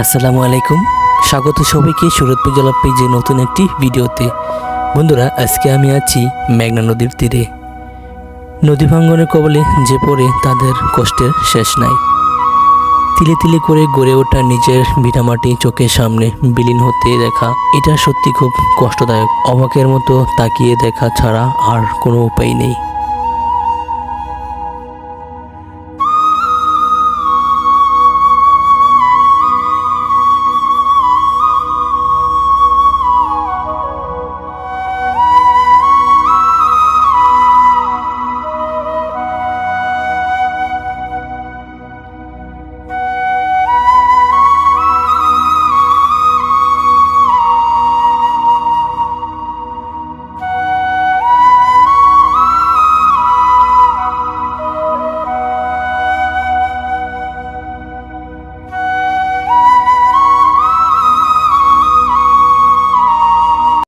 আসসালামু আলাইকুম। স্বাগত সবাইকে সুরত পূজলা পেজে নতুন একটি ভিডিওতে। বন্ধুরা, আজকে আমি আছি মেঘনা নদীর তীরে। নদী ভাঙ্গনের কবলে যে পড়ে তাদের কষ্টের শেষ নাই। তিলে তিলে করে গড়ে ওঠা নিজের ভিটামাটি চোখের সামনে বিলীন হতে দেখা, এটা সত্যি খুব কষ্টদায়ক। অবাকের মতো তাকিয়ে দেখা ছাড়া আর কোনো উপায় নেই।